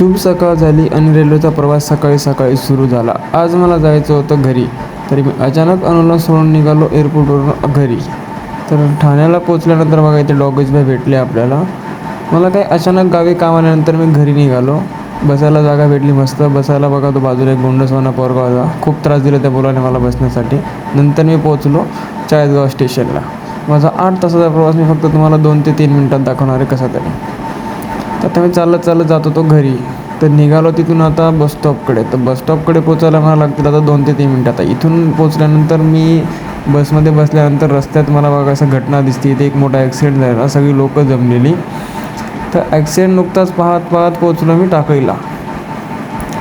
शुभ सकाळ झाली आणि रेल्वेचा प्रवास सकाळी सकाळी सुरू झाला. आज मला जायचं होतं घरी. तरी मी अचानक अनुला सोडून निघालो एअरपोर्टवरून घरी. तर ठाण्याला पोचल्यानंतर बघा इथे डॉगेज बाय भेटले आपल्याला. मला काही अचानक गावी काम आल्यानंतर मी घरी निघालो. बसायला जागा भेटली मस्त. बसायला बघा तो बाजूला एक गुंडसवाना पोरगा होता. खूप त्रास दिला त्या मुलाने मला बसण्यासाठी. नंतर मी पोचलो चाळीसगाव स्टेशनला. माझा आठ तासाचा प्रवास मी फक्त तुम्हाला दोन ते तीन मिनटात दाखवणार आहे कसा तरी. तर आता मी चालत चालत जात होतो घरी. तर निघालो तिथून आता बस स्टॉपकडे तर बस स्टॉपकडे पोचायला मला लागतील आता दोन ते तीन मिनटं. आता इथून पोचल्यानंतर मी बसमध्ये बसल्यानंतर रस्त्यात मला बघा असं घटना दिसते. इथे एक मोठा ॲक्सिडेंट झाला. सगळी लोकं जमलेली. तर ॲक्सिडेंट नुकताच पाहत पाहत पोचलो मी टाकळीला.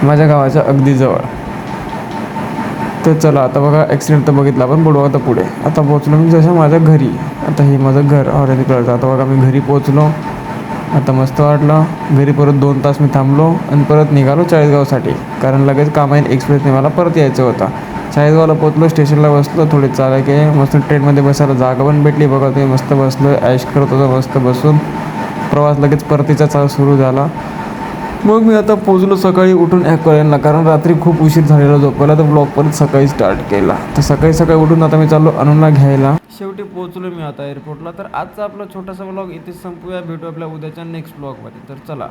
माझ्या गावाच्या अगदी जवळ. तर चला आता बघा ॲक्सिडेंट तर बघितला आपण पुढं आता पुढे. आता पोचलो मी जसं माझ्या घरी. आता हे माझं घर ऑरेंज कलरचं आता बघा मी घरी पोचलो आता मस्त वाटलं. घरी परत दोन तास मी थांबलो आणि परत निघालो चाळीसगावसाठी. कारण लगेच कामाईन एक्सप्रेसने मला परत यायचं होता. चाळीसगावला पोचलो स्टेशनला बसलो थोडे चालक आहे. मस्त ट्रेनमध्ये बसायला जागा पण भेटली बघा तुम्ही. मस्त बसलो ऐश करत होतो मस्त बसून. प्रवास लगेच परतीचा चाल सुरू झाला. मग मी आता पोचलो सकाळी उठून ॲक्वारियनला कारण रात्री खूप उशीर झालेला झोपायला तर ब्लॉग परत सकाळी स्टार्ट केला. तर सकाळी सकाळी उठून आता मी चाललो अनुला घ्यायला. शेवटी पोहोचलो मी आता एअरपोर्टला तर आजचा आपला छोटासा ब्लॉग इथे संपूया. भेटू आपल्या उद्याच्या नेक्स्ट ब्लॉगमध्ये तर चला.